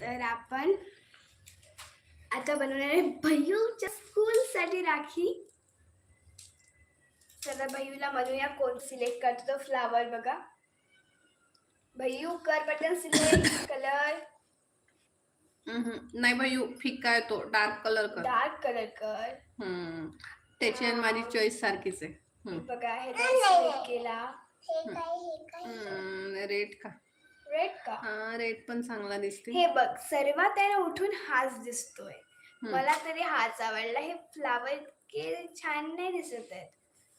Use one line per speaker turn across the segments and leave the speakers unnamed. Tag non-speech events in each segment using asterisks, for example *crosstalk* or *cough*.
तर आपण आता बनवणार आहे भैयूच्या स्कूलसाठी राखी. तर भैयूला म्हणूया कोण सिलेक्ट करतो फ्लावर बघा. भैयू कर बटन सिलेक्ट कलर.
नाही बाई फिक्का आहे तो. डार्क कलर कर.
डार्क कलर कर.
हम्म. त्याची आणि माझी चॉईस सारखीच आहे. हम्म.
बघा हे
हम्म, रेड का?
रेड का?
हा रेड पण चांगला दिसते
हे बघ सर्वात ना उठून हाच दिसतोय. मला तरी हाच आवडला. हे फ्लावर के छान नाही दिसत आहेत.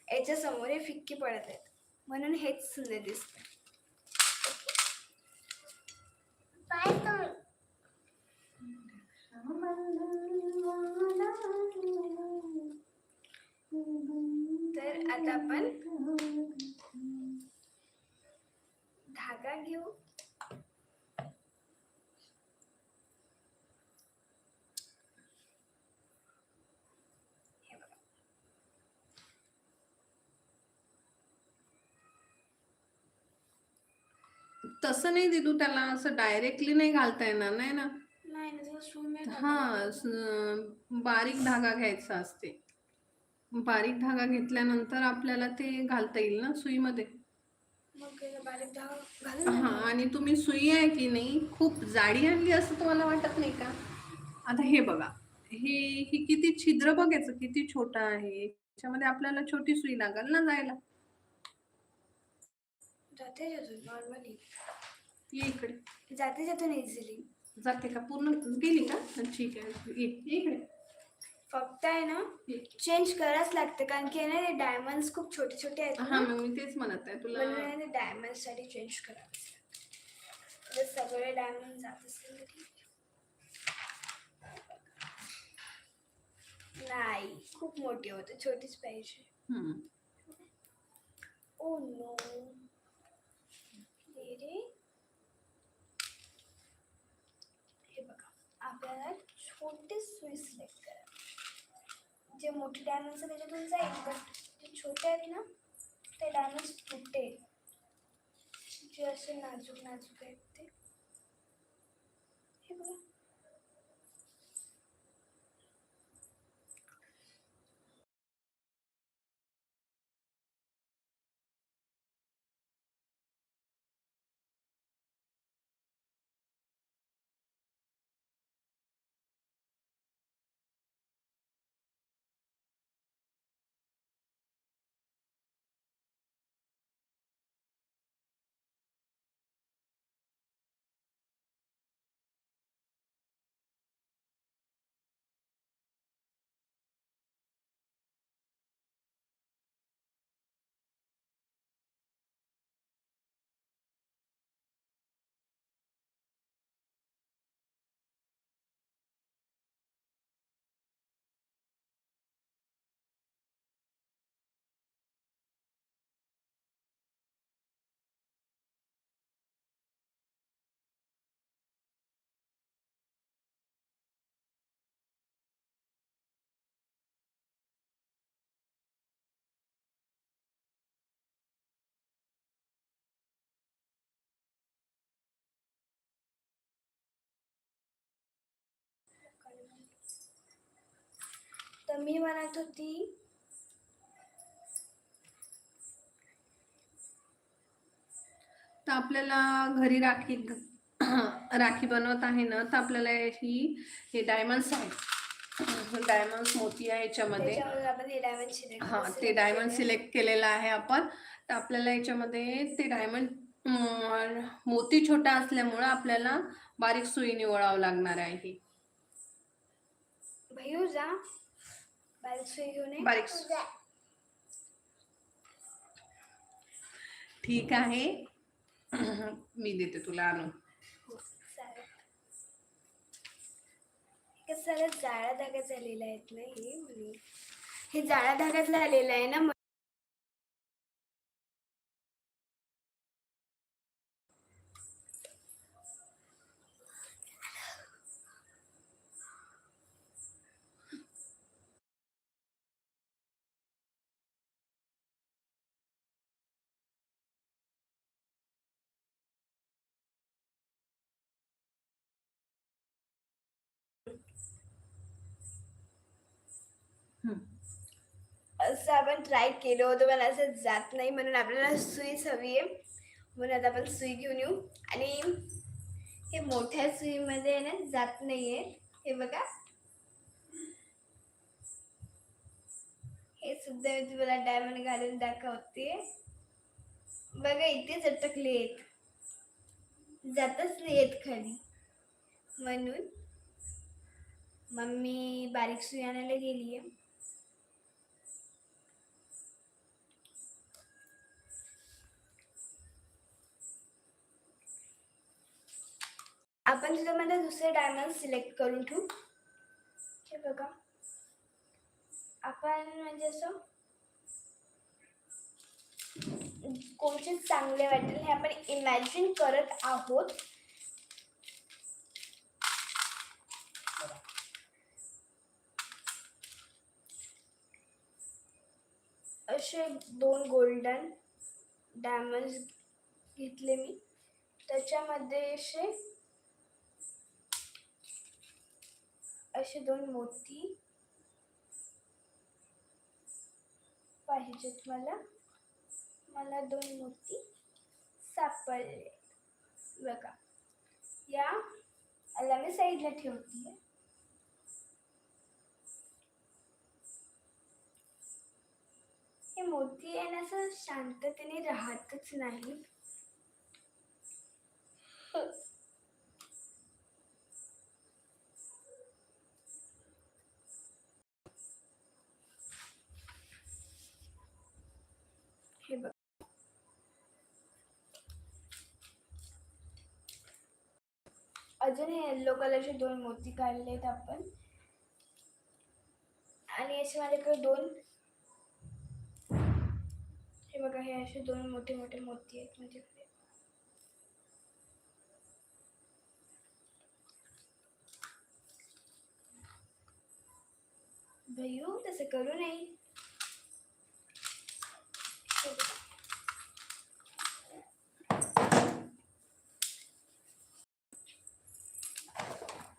याच्या समोर हे फिक्की पडत आहेत. म्हणून हेच सुंदर दिसत तर आता आपण धागा घेऊ हे.
तसं नाही दिदू त्याला असं डायरेक्टली नाही घालता येणार नाही ना?
शून्य
हा बारीक धागा घ्यायचा असते. बारीक धागा घेतल्यानंतर आपल्याला ते घालता येईल ना सुईमध्ये
मग याला बारीक धागा घालून
हा आणि तुम्ही सुई आहे की नाही खूप जाडी आणली असं तुम्हाला वाटत नाही का? आता हे बघा हे ही किती छिद्र बघायचं किती छोटं आहे त्याच्यामध्ये आपल्याला छोटी सुई लागेल ना जायला.
जाते जातो नॉर्मली
ये इकडे.
जाते जातो इझिली
जाते का? पूर्ण गेली का? ठीक आहे. ये इकडे.
फक्त आहे ना. चेंज करावंच लागतं. कारण की आहे ना ते डायमंड्स खूप छोटे छोटे आहेत
हा
ना.
मग मी तेच म्हणत आहे तुला
म्हणून आहे ना डायमंडसाठी चेंज करावंच लागतं. जर सगळे डायमंड जात असेल तर ठीक नाही खूप मोठी होते छोटीच पाहिजे.
हम्म.
ओ नो रे. हे बघा आपल्याला छोटे सुई सिलेक्ट करा जे मोठे डायमंड्स त्याच्यातून जाईल बट जे छोटे आहेत ना ते डायमंड्स तुटेल जे असे नाजूक नाजूक आहेत ते. हे बघा. तर मी म्हणत होती
तर आपल्याला घरी राखी राखी बनवत आहे ना तर आपल्याला ही हे डायमंड्स आहेत. डायमंड्स मोती आहे याच्यामध्ये.
हे डायमंड
हा ते डायमंड सिलेक्ट केलेलं आहे आपण. तर आपल्याला याच्यामध्ये ते डायमंड मोती छोटा असल्यामुळं आपल्याला बारीक सुई निवडावं लागणार आहे
बारीक सुई घेऊन ये.
बारीक सु- ठीक आहे. *clears throat* मी देते तुला आणून.
जाळा धागा झालेला आहेत ना हे हे जाळा धागा झालेला आहे ना असं आपण ट्राय केलं होतं पण असं जात नाही म्हणून आपल्याला सुईच हवी आहे. म्हणून आता आपण सुई घेऊन येऊ. आणि हे मोठ्या सुईमध्ये आहे ना जात नाही आहे हे बघा. हे सुद्धा मी तुम्हाला डायमंड घालून दाखवते. बघा इथेच अटकले आहेत. जातच नाही येत खाली. म्हणून मम्मी बारीक सुई आणायला गेली आहे आपण त्याच्यामध्ये दुसरे डायमंड सिलेक्ट करून ठेवू. हे बघा. आपण म्हणजे असं कोणते चांगले वाटेल हे आपण इमॅजिन करत आहोत. असे दोन गोल्डन डायमंड घेतले मी. त्याच्यामध्ये असे असे दोन मोती पाहिजेत मला. मला दोन मोती सापडले. बघा या याला मी साईडला ठेवते हे मोती आहे ना असं शांततेने राहतच नाही. अजून हे येल्लो कलरचे दोन मोती काढले आहेत आपण. आणि याचे माझ्याकडे दोन हे बघा हे असे दोन मोठे मोठे मोती आहेत माझ्याकडे. भैयू तसं करू नये हे बघा.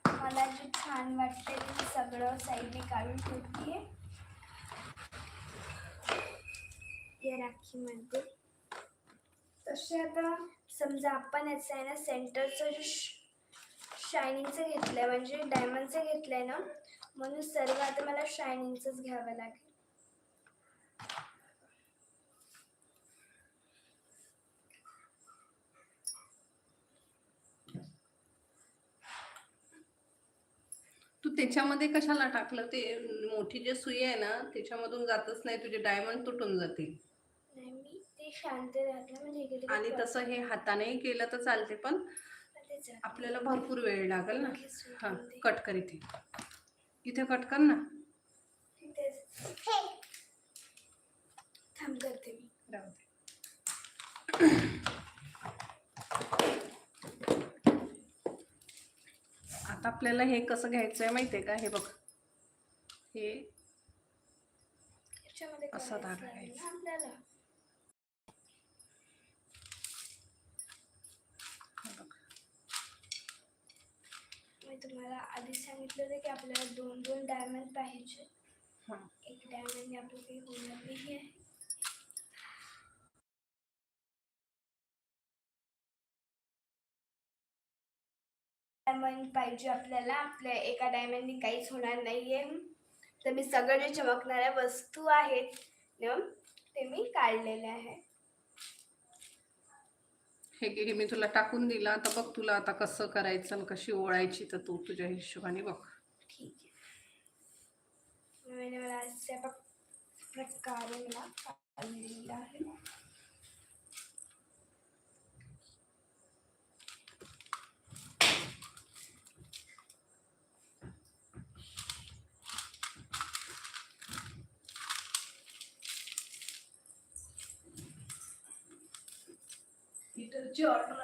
मला जे छान वाटते ते मी सगळं साईडने काढून ठेवते या राखीमध्ये तसे आता समजा आपण याचं आहे ना सेंटरचं जे शायनिंगचं घेतलं आहे म्हणजे डायमंडचं घेतलं आहे ना म्हणून सर्व आता मला शायनिंगचंच घ्यावं लागेल
त्याच्यामध्ये कशाला टाकलं? ते मोठी जे सुई आहे ना त्याच्यामधून जातच नाही तुझे डायमंड तुटून जातील.
नाही मी ते शांत राहते म्हणजे इकडे
आणि तसं हे हातानेही केलं तर चालते पण आपल्याला भरपूर वेळ लागेल ना. हा कट कर इथे. इथे कट कर ना.
थांब करते मी.
राहू दे. आता आपल्याला हे कसं घ्यायचं आहे माहितीये का हे बघ हे
याच्यामध्ये
असा धागा
आहे
घ्यायचा.
आपल्याला. मी तुम्हाला आधी सांगितलं होतं की आपल्याला दोन दोन डायमंड पाहिजे. एक डायमंड आपलं काही होणार नाही आहे डायमंड पाहिजे आपल्याला. आपल्या एका डायमंडनी काहीच होणार नाही आहे तर मी सगळं जे चमकणाऱ्या वस्तू आहेत ते मी काढलेले आहे
हे हे मी तुला टाकून दिलं. आता बघ तुला आता कसं करायचं आणि कशी ओळायची तर तू तुझ्या हिशोबाने बघ.
ठीक आहे. मला अशा प्रकारे मला काढलेलं आहे.
buongiorno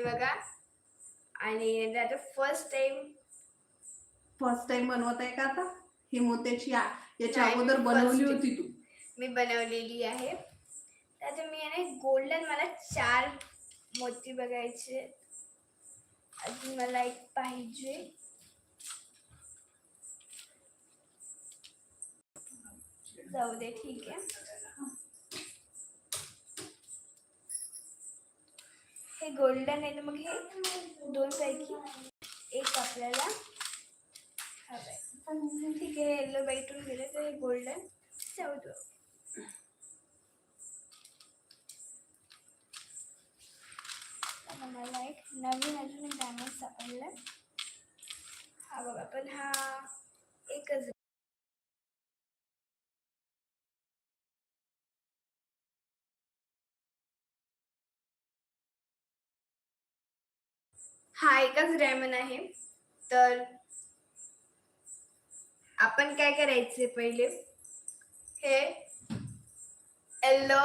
हे बघा. आणि आता फर्स्ट टाइम
फर्स्ट टाइम बनवत आहे का आता? ही मोत्याची आ- याच्या
नाही,
अगोदर बनवली. होती तू.
मी बनवलेली आहे. त्यात मी आहे गोल्डन मला चार मोती बघायचे अजून मला एक पाहिजे. जाऊ दे ठीक आहे. हे गोल्डन आहे तर मग हे दोन पैकी एक आपल्याला हवंय. ठीक आहे येलो बैठून गेले तर हे गोल्डन चौद मला एक नवीन अजून एक डायमंड सापडलं. हा बघा पण हा एकच हा एकच डायमंड आहे. तर आपण काय करायचे पहिले? हे येल्लो.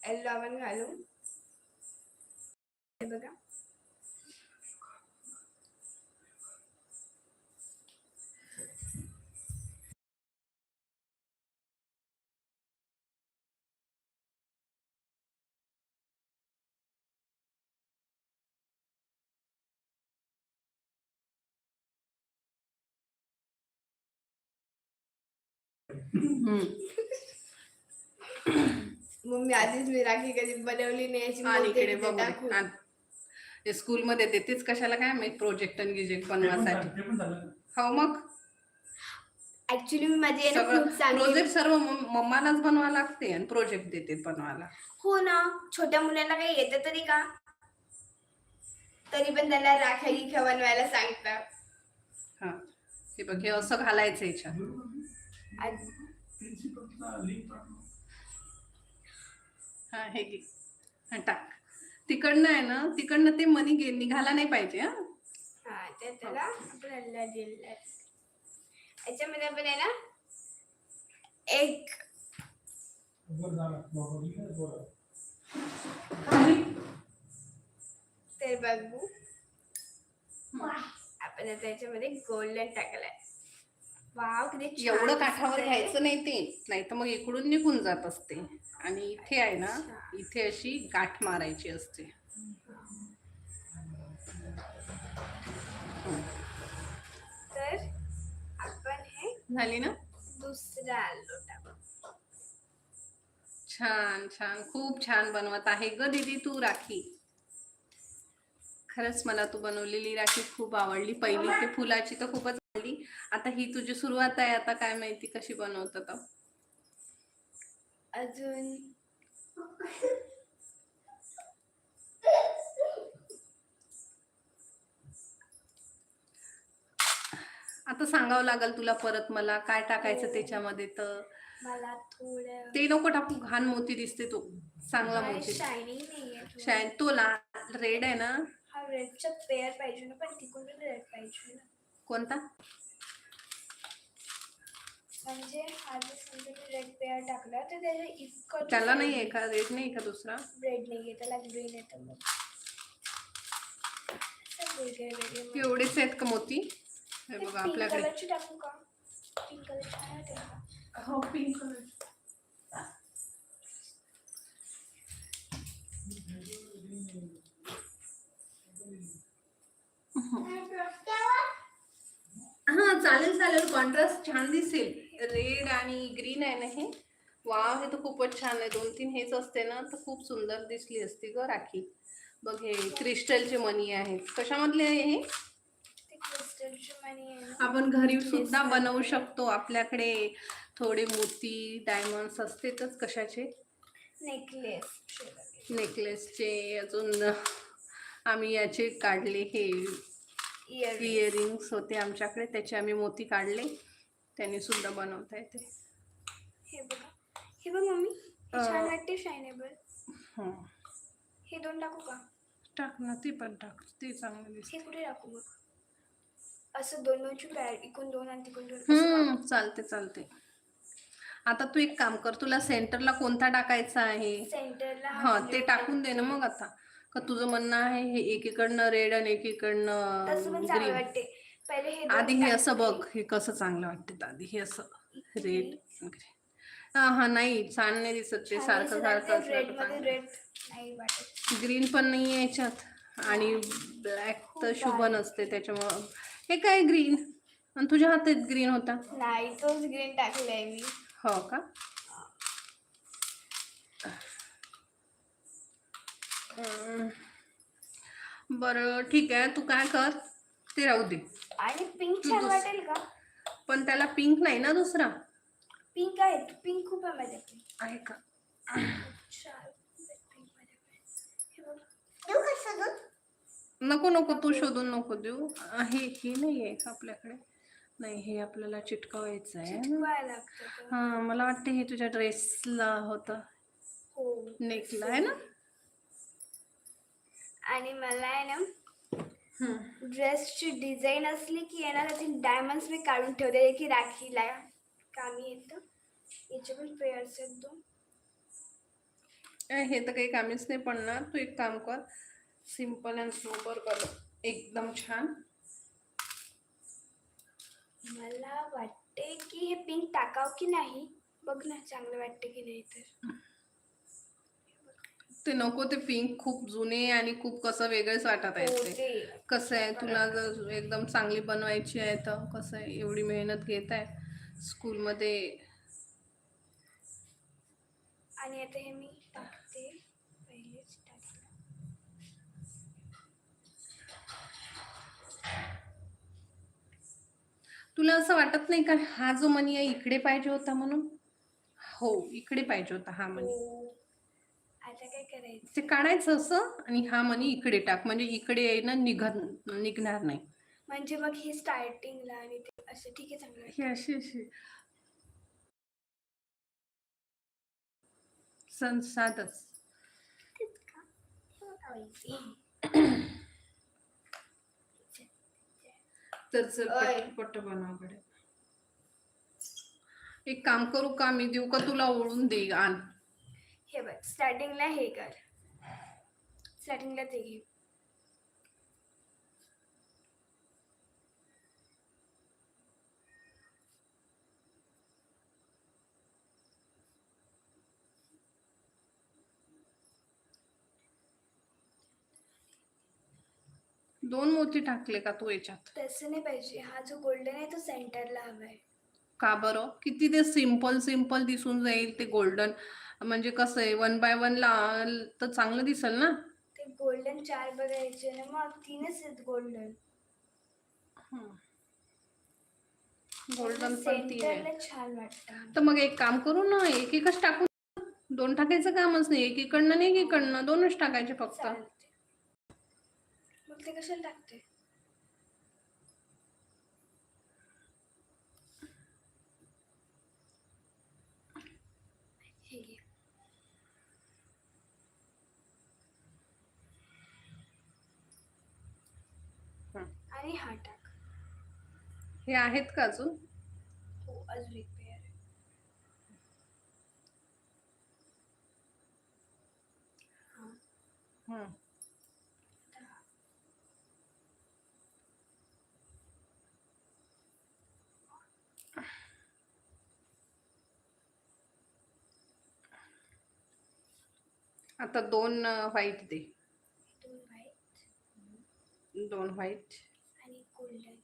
येल्लो आपण घालू. हे बघा.
हम्म.
मग मी आधीच मी राखी कधी बनवली नाही याची
आणि
मोती
इकडे
तिथे
बघ
टाकू.
स्कूल मध्ये देतेच कशाला काय माहीत? प्रोजेक्ट आणि गिजेक्ट बनवासाठी
झालं, ते पण झालं.
हो मग?
ऍक्च्युली मी माझी आहे ना
सगळं
खूप चांगली
प्रोजेक्ट सर्व मम- मम्मालाच बनवा लागते आणि प्रोजेक्ट देते बनवायला.
हो ना. छोट्या मुलांना काही येतं तरी का? तरी पण त्याला राख्या गिख्या बनवायला सांगतात.
हा. हे बघ हे असं घालायचं याच्यात. हा हे घे. हा टाक. तिकडनं आहे ना तिकडनं ते मनी गे निघाला नाही पाहिजे हा.
हा ते त्याला आपल्याला दिलं याच्यामध्ये आपण आहे ना एक? तर बघू. आपण आता याच्यामध्ये गोल्डन टाकलाय. वाव किती छान
एवढं काठावर. घ्यायचं नाही ते. नाही तर मग इकडून निघून जात असते. आणि इथे आहे ना इथे अशी गाठ मारायची असते.
तर आपण हे
झाली ना?
दुसरा टाकू
छान छान. खूप छान बनवत आहे ग दीदी तू राखी. खरंच मला तू बनवलेली राखी खूप आवडली. पहिली ते फुलाची तर खूपच आवडली. आता ही तुझी सुरुवात आहे आता काय माहिती कशी बनवतात
अजून.
आता सांगावं लागेल तुला परत मला काय टाकायचं त्याच्यामध्ये तर?
मला थोडं
ते नको टाकू घाण मोती दिसते तो चांगला मोती.
शायनिंग नाहीये
शाईन तो लाल रेड आहे ना?
हा रेडचा पेअर पाहिजे ना पण तिकडून रेड पाहिजे ना.
कोणता?
म्हणजे हा जर समजा मी रेड पेअर टाकला तर त्याच्या इतकं
त्याला नाही आहे का? रेड नाही आहे का दुसरा?
रेड नाहीये त्याला ग्रीन येतं मग. असं वेगळे वेगळे मग.
एवढेच आहेत का मोती? हे
ते
बघा आपल्याकडे.
टाकू का? पिंक
हो पिंक कलर हा चालेल चालेल. कॉन्ट्रास्ट छान दिसेल. रेड आणि ग्रीन आहे ना हे? वाव हे तर खूपच छान आहे. दोन तीन हेच असते ना तर खूप सुंदर दिसली असती ग राखी. बघ हे क्रिस्टलचे मनी आहेत. कशामधले आहे हे?
आहे
आपण घरी सुद्धा. बनवू शकतो. आपल्याकडे थोडे मोती डायमंड्स असतेच कशाचे?
नेकलेस
नेकलेसचे अजून आम्ही याचे काढले हे
इयर
इयरिंग्स होते आमच्याकडे. त्याचे आम्ही मोती काढले. त्यांनी सुद्धा बनवता येते.
हे बघा. हे बघ मम्मी हे. छान वाटते शायनेबल
हं.
हे दोन टाकू का?
टाक ना ते पण टाक. ते चांगलं दिसते.
हे कुठे टाकू मग असं दोन दोनची पॅड इकून दोन आणि तिकून दोन?
हम्म चालते चालते. आता तू एक काम कर तुला सेंटरला कोणता टाकायचा आहे?
सेंटरला
हा ते टाकून दे ना मग आता. का तुझं म्हणणं आहे हे एकीकडनं रेड आणि एकीकडनं
तसं पण चांगलं
ग्रीन
वाटते. पहिले हे
आधी हे असं बघ हे कसं चांगलं वाटते आधी हे असं रेड हा हा नाही छान नाही दिसत ते सारखं सारखं ग्रीन पण नाही आहे याच्यात आणि ब्लॅक तर शुभ. नसते त्याच्यामुळं. हे काय ग्रीन? आणि तुझ्या हातात ग्रीन होता?
नाही तोच ग्रीन टाकलाय मी.
हो का? बरं ठीक आहे. तू काय कर? ते राहू दे.
आणि पिंक छान वाटेल का?
पण त्याला पिंक नाही ना दुसरा?
पिंक आहे पिंक खूप आहे माझ्याकडे.
आहे का?
हे का
नको नको तू शोधून नको देऊ. आहे हे नाही आहे आपल्याकडे? नाही हे आपल्याला चिटकवायचं आहे. हा मला वाटते हे तुझ्या ड्रेसला होतं.
हो.
नेकला आहे ना?
आणि मला आहे ना. ड्रेसची डिझाईन असली की ना त्याचे डायमंड्स मी काढून ठेवते. की राखीला कामी येतं. याचे पण पेअर्स आहेत दोन.
हे तर काही कामीच नाही पडणार. तू एक काम कर. सिंपल अँड सोबर कर. एकदम छान.
मला वाटते की हे पिंक टाकाव की नाही? बघ ना चांगलं वाटते की नाही तर.
ते नको ते पिंक खूप जुने आणि खूप कसं वेगळंच वाटत आहे
हो,
ते. कसं आहे तुला जर एकदम चांगली बनवायची आहे तर कसं आहे एवढी मेहनत घेत आहे स्कूलमध्ये
आणि आता हे मी टाकते पहिलेच टाकलं
तुला असं वाटत नाही का हा जो मनी आहे इकडे पाहिजे होता म्हणून? हो इकडे पाहिजे होता हा मनी.
हो. आता काय करायचं
ते काढायचं असं आणि हा मनी इकडे टाक म्हणजे इकडे ना निघत निघणार नाही
म्हणजे मग हे स्टार्टिंगला आणि ते असं ठीक आहे चांगलं.
हे अशी अशी संसादच
तेच का? हे बघा बाई.
तर *coughs* चल
ओय.
पट पट्ट बनवाकडे एक काम करू का मी देऊ का तुला ओळून दे आण
हे बघ स्टार्टिंगला हे कर. स्टार्टिंगला ते घे.
दोन मोती टाकले का तू याच्यात?
तसं नाही पाहिजे. हा जो गोल्डन आहे तो सेंटरला हवा आहे.
का बरं? किती ते सिंपल सिंपल दिसून जाईल ते गोल्डन म्हणजे कसं आहे वन बाय वन ला तर चांगलं दिसेल ना?
ते गोल्डन चार बघायचे ना मग तीनच आहेत गोल्डन
गोल्डन पण तीन आहे
सेंटरला छान वाटतं.
तर मग एक काम करू ना एक एकच टाकू दोन टाकायचं कामच नाही एकीकडनं नाही एकीकडनं दोनच टाकायचे फक्त.
मग ते कशाला टाकते हे घे
हं.
आणि हा टाक.
हे आहेत का अजून?
हो अजून एक पेअर आहे हा.
हं.
आता हा.
आता दोन व्हाईट दे.
दोन व्हाईट
दोन व्हाईट एक.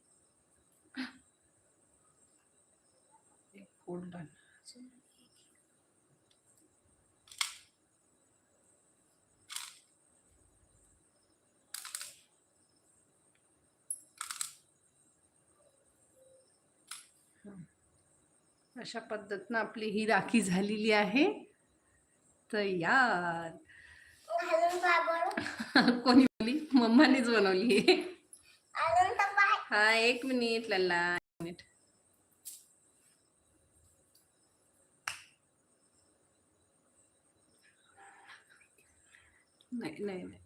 अशा पद्धतीनं आपली ही राखी झालेली आहे.
काय बरं. *laughs*
कोणी बनवली मम्मानीच बनवली
तर
हा एक मिनिट लल्ला एक मिनिट. नाही नाही नाही.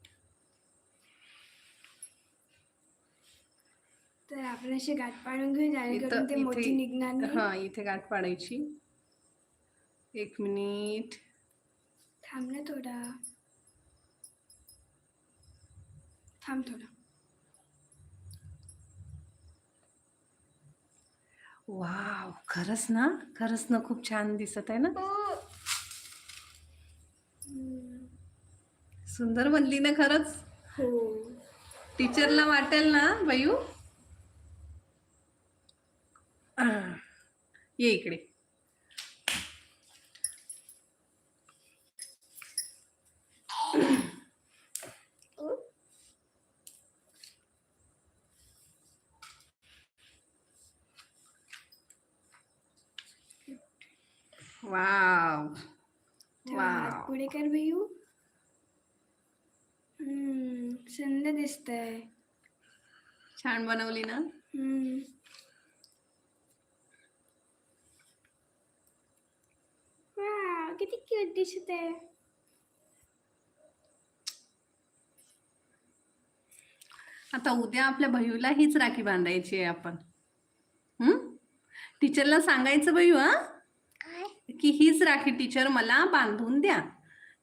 तर आपण असे गाठ पाडून घेऊ जेणेकरून ते
इथं
मोती निघणार नाही.
हा इथे गाठ पाडायची. एक मिनिट.
थांब ना थोडा. थांब थोडा.
वाव खरंच ना? खरंच ना खूप छान दिसत आहे ना?
हम्म.
सुंदर बनली ना खरंच.
हो.
टीचरला वाटेल ना बायू? ये इकडे. वाव. वाव.
पुढे कर भैयू हम्म, सुंदर दिसतंय.
छान बनवली ना?
हम्म. वाव, किती क्यूट दिसत आहे.
आता उद्या आपल्या भैयूला हीच राखी बांधायची आहे आपण. हम्म? टीचरला सांगायचं भैयू हा? की हीच राखी टीचर मला बांधून द्या.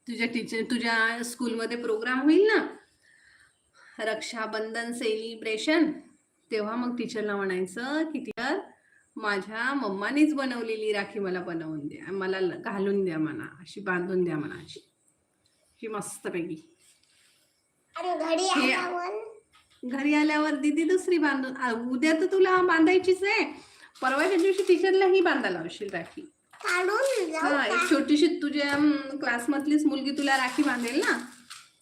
तुझ्या टीचर तुझ्या स्कूलमध्ये प्रोग्राम होईल ना. रक्षाबंधन सेलिब्रेशन तेव्हा मग टीचरला म्हणायचं की टीचर माझ्या मम्मानेच बनवलेली राखी मला बनवून द्या. मला घालून द्या म्हणा अशी बांधून द्या म्हणा अशी. ही मस्तपैकी.
घरी आल्यावर
दीदी दुसरी बांधून उद्या तर तुला बांधायचीच आहे. परवाच्या दिवशी टीचरला ही बांधायला लावशील राखी.
काढून जाऊ
हा एक छोटीशी तुझ्या क्लासमधलीच मुलगी तुला राखी बांधेल ना?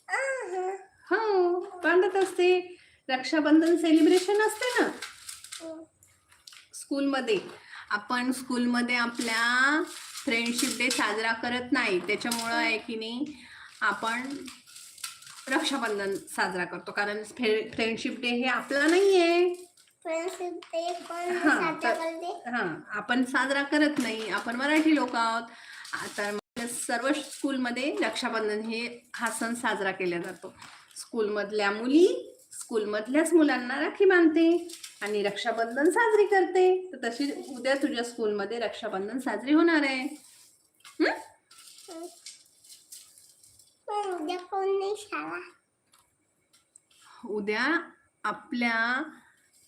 अहं.
हो बांधत असते. रक्षाबंधन सेलिब्रेशन असते ना? स्कूलमध्ये. आपण स्कूलमध्ये आपल्या फ्रेंडशिप डे साजरा करत नाही. त्याच्यामुळं आहे की नाही आपण रक्षाबंधन साजरा करतो. कारण फ्रेंडशिप डे हे आपला नाही आहे हा, तर- हा आपण साजरा करत नाही. आपण मराठी लोक आहोत. आता आपल्या सर्व स्कूलमध्ये रक्षाबंधन हे हा सण साजरा केला जातो. स्कूलमधल्या मुली स्कूलमधल्याच मुलांना राखी बांधते आणि रक्षाबंधन साजरी करते. तर तशी उद्या तुझ्या स्कूलमध्ये रक्षाबंधन साजरी होणार आहे. हं?
पण उद्या कोण नाही शाळा?
उद्या आपल्या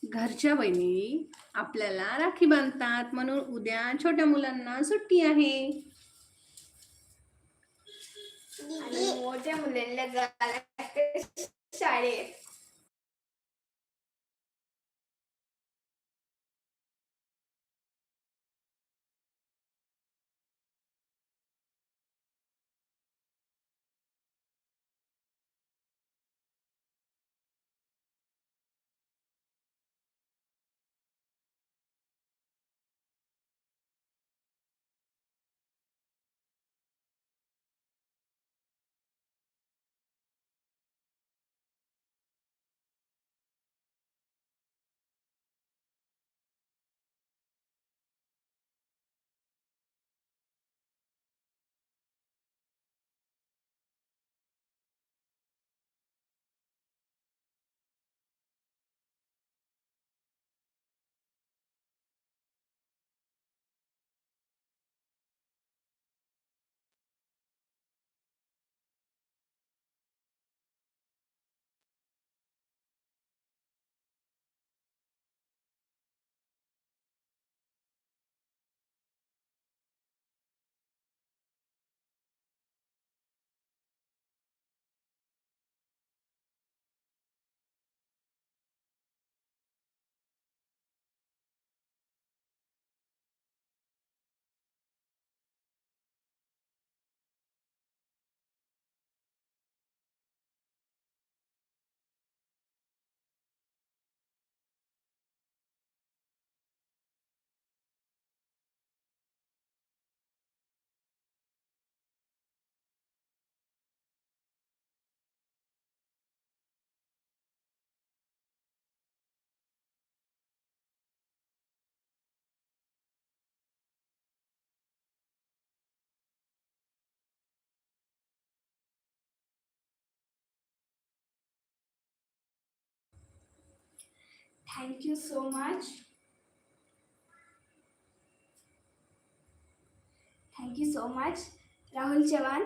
घरच्या बहिणी आपल्याला राखी बांधतात. म्हणून उद्या छोट्या मुलांना सुट्टी आहे.
आणि मोठ्या मुलांना शाळेत. Thank you so much. Thank you so much, Rahul Chavan.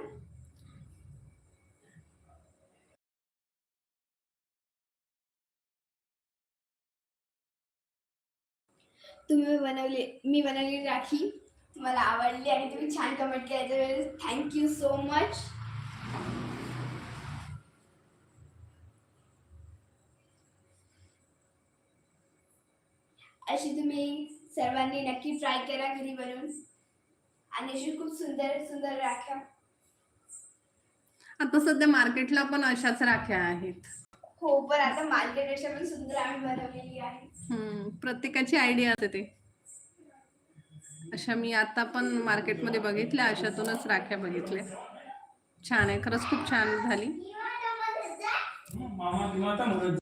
तुम्ही बनवली मी बनवली राखी मला आवडली आणि तुम्ही छान कमेंट केल्याच्या वेळेस थँक्यू सो मच अशी तुम्ही सर्वांनी नक्की ट्राय करा घरी बनवून आणि अशी खूप सुंदर सुंदर राख्या
आता सध्या मार्केटला पण अशाच राख्या आहेत
हो पण आता मार्केटपेक्षा पण सुंदर आम्ही बनवलेली आहे
हम्म, प्रत्येकाची आयडिया असते ते अशा मी आता पण मार्केटमध्ये बघितल्या अशातूनच राख्या बघितल्या छान आहे खरंच खूप छान झाली
मामा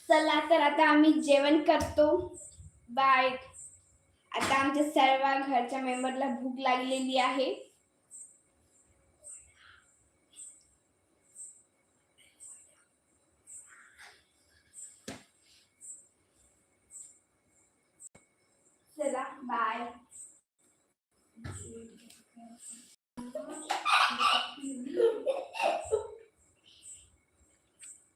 चला तर आता आम्ही जेवण करतो. बाय आता आमच्या सर्व घरच्या मेंबरला भूक लागलेली आहे. चला बाय